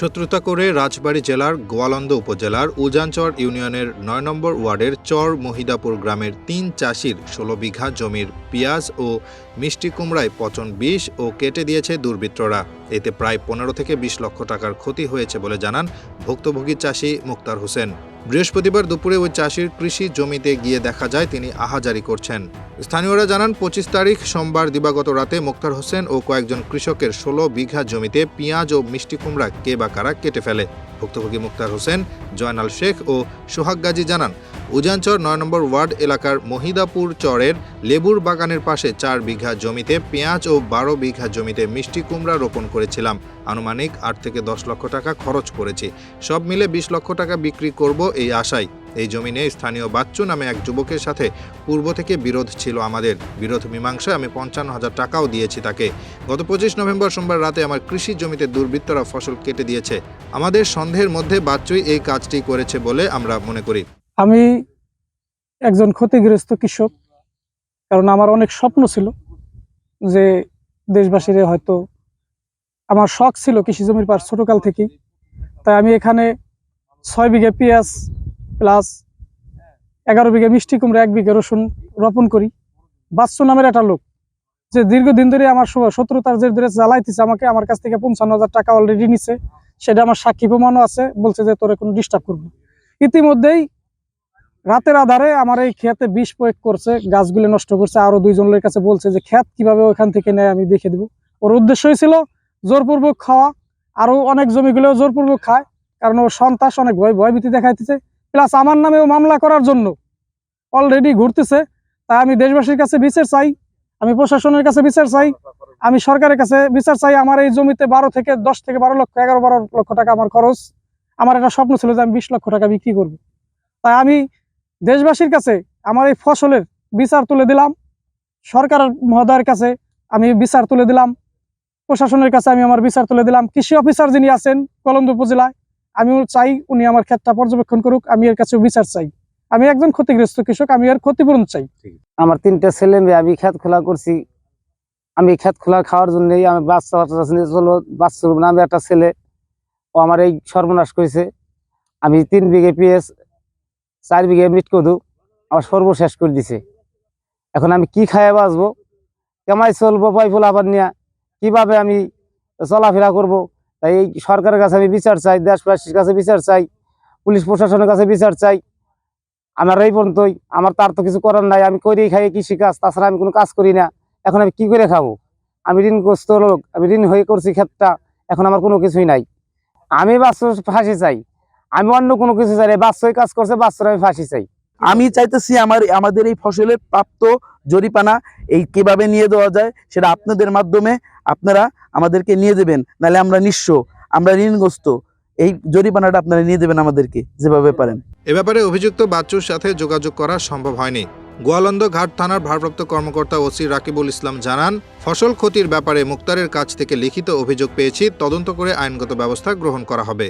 শত্রুতা করে রাজবাড়ী জেলার গোয়ালন্দ উপজেলার উজানচর ইউনিয়নের নয় নম্বর ওয়ার্ডের চর মহিদাপুর গ্রামের তিন চাষির ষোলো বিঘা জমির পেঁয়াজ ও মিষ্টি কুমড়ায় পচন বিষ ও কেটে দিয়েছে দুর্বৃত্তরা। এতে প্রায় পনেরো থেকে বিশ লক্ষ টাকার ক্ষতি হয়েছে বলে জানান ভুক্তভোগী চাষি মুক্তার হোসেন। বৃহস্পতিবার দুপুরে ওই চাষির কৃষি জমিতে গিয়ে দেখা যায়, তিনি আহাজারি করছেন। স্থানীয়রা জানান, পঁচিশ তারিখ সোমবার দিবাগত রাতে মুক্তার হোসেন ও কয়েকজন কৃষকের ষোলো বিঘা জমিতে পেঁয়াজ ও মিষ্টি কুমড়া কে বা কারা কেটে ফেলে। ভুক্তভোগী মুক্তার হোসেন, জয়নাল শেখ ও সোহাগ গাজী জানান, উজানচর নয় নম্বর ওয়ার্ড এলাকার মহিদাপুর চরের লেবুর বাগানের পাশে চার বিঘা জমিতে পেঁয়াজ ও বারো বিঘা জমিতে মিষ্টি কুমড়া রোপণ করেছিলাম। আনুমানিক আট থেকে দশ লক্ষ টাকা খরচ করেছি। সব মিলে বিশ লক্ষ টাকা বিক্রি করব এই আশায়। এই জমি নিয়ে স্থানীয় বাচ্চু নামে এক যুবকের সাথে পূর্ব থেকে বিরোধ ছিল আমাদের। বিরোধ মীমাংসায় আমি পঞ্চান্ন হাজার টাকাও দিয়েছি তাকে। গত পঁচিশ নভেম্বর সোমবার রাতে আমার কৃষি জমিতে দুর্বৃত্তরা ফসল কেটে দিয়েছে। আমাদের সন্দেহের মধ্যে বাচ্চুই এই কাজটি করেছে বলে আমরা মনে করি। আমি একজন ক্ষতিগ্রস্ত কৃষক, কারণ আমার অনেক স্বপ্ন ছিল যে দেশবাসীর হয়তো আমার শখ ছিল কৃষি জমির পাশ ছোটকাল থেকেই। তাই আমি এখানে ছয় বিঘা পেঁয়াজ প্লাস এগারো বিঘা মিষ্টি কুমড়া, এক বিঘা রসুন রোপণ করি। বাচ্চু নামের একটা লোক, যে দীর্ঘদিন ধরে আমার শত্রুতার জের ধরে জ্বালাইতেছে আমাকে, আমার কাছ থেকে পঞ্চান্ন হাজার টাকা অলরেডি নিছে। সেটা আমার সাক্ষী প্রমাণও আছে, বলছে যে তোরে কোনো ডিস্টার্ব করব ইতিমধ্যেই রাতের আধারে আমার এই খেতে বিষ প্রয়োগ করছে, গাছগুলো নষ্ট করছে, আরও দুইজনের কাছে বলছে যে ক্ষেত কীভাবে ওখান থেকে নেয় আমি দেখে দিব। ওর উদ্দেশ্যই ছিল জোরপূর্বক খাওয়া, আরও অনেক জমিগুলো জোরপূর্বক খায়, কারণ ওর সন্তাস অনেক ভয় ভয়ভীতি দেখাইতেছে। প্লাস আমার নামেও মামলা করার জন্য অলরেডি ঘুরতেছে। তাই আমি দেশবাসীর কাছে বিচার চাই, আমি প্রশাসনের কাছে বিচার চাই, আমি সরকারের কাছে বিচার চাই। আমার এই জমিতে বারো থেকে দশ থেকে বারো লক্ষ, এগারো বারো লক্ষ টাকা আমার খরচ। আমার একটা স্বপ্ন ছিল যে আমি বিশ লক্ষ টাকা বিক্রি করব। তাই আমি দেশবাসীর কাছে আমার এই ফসলের বিচার তুলে দিলাম। সরকার মহোদয়ের কাছে আমি বিচার তুলে দিলাম। প্রশাসনের কাছে আমি আমার বিচার তুলে দিলাম। কৃষি অফিসার যিনি আছেন কলন্দ উপজেলায় আমিও চাই উনি আমার ক্ষেতটা পর্যবেক্ষণ করুক আমি এর কাছে বিচার চাই। আমি একজন ক্ষতিগ্রস্ত কৃষক আমি এর ক্ষতিপূরণ চাই। আমার তিনটা ছেলে মেয়ে আমি খেত খোলা করছি। আমি খেত খোলা খাওয়ার জন্যই আমি বাচ্চা বাচ্চা চলো বাচ্চা নামে একটা ছেলে ও আমার এই সর্বনাশ করেছে। আমি তিন বিঘে পেঁয়াজ চার বিঘে মিট কদু আমার সর্বশেষ করে দিছে। এখন আমি কি খাইয়ে বাঁচবো? কেমাই চলবো পাইফুল আবার নিয়ে? কীভাবে আমি চলাফেরা করব? তাই এই সরকারের কাছে আমি বিচার চাই, দেশবাসীর কাছে বিচার চাই, পুলিশ প্রশাসনের কাছে বিচার চাই। আমার এই পর্যন্তই, আমার তার তো কিছু করার নাই, আমি করেই খাই কৃষি কাজ তাছাড়া আমি কোনো কাজ করি না। এখন আমি কি করে খাব? আমি ঋণগ্রস্ত লোক, আমি ঋণ হয়ে করছি ক্ষেতটা, এখন আমার কোনো কিছুই নাই। আমি বাস্তব ফাঁসি চাই, আমি অন্য কোনো কিছু চাই বাচ্চাই কাজ করছে বাচ্চারা আমি ফাঁসি চাই। আমি চাইতেছি আমার, আমাদের এই ফসলের প্রাপ্ত জরিপানা এই কীভাবে নিয়ে দেওয়া যায়, সেটা আপনাদের মাধ্যমে আপনারা আমাদেরকে নিয়ে দেবেন নাহলে আমরা নিঃস্ব, আমরা ঋণগ্রস্ত। এই জরিমানাটা আপনারা নিয়ে দেবেন আমাদেরকে, যেভাবে পারেন। এ ব্যাপারে অভিযুক্ত বাচ্চুর সাথে যোগাযোগ করা সম্ভব হয়নি। গোয়ালন্দ ঘাট থানার ভারপ্রাপ্ত কর্মকর্তা ওসি রাকিবুল ইসলাম জানান, ফসল ক্ষতির ব্যাপারে মুক্তারের কাছ থেকে লিখিত অভিযোগ পেয়েছি, তদন্ত করে আইনগত ব্যবস্থা গ্রহণ করা হবে।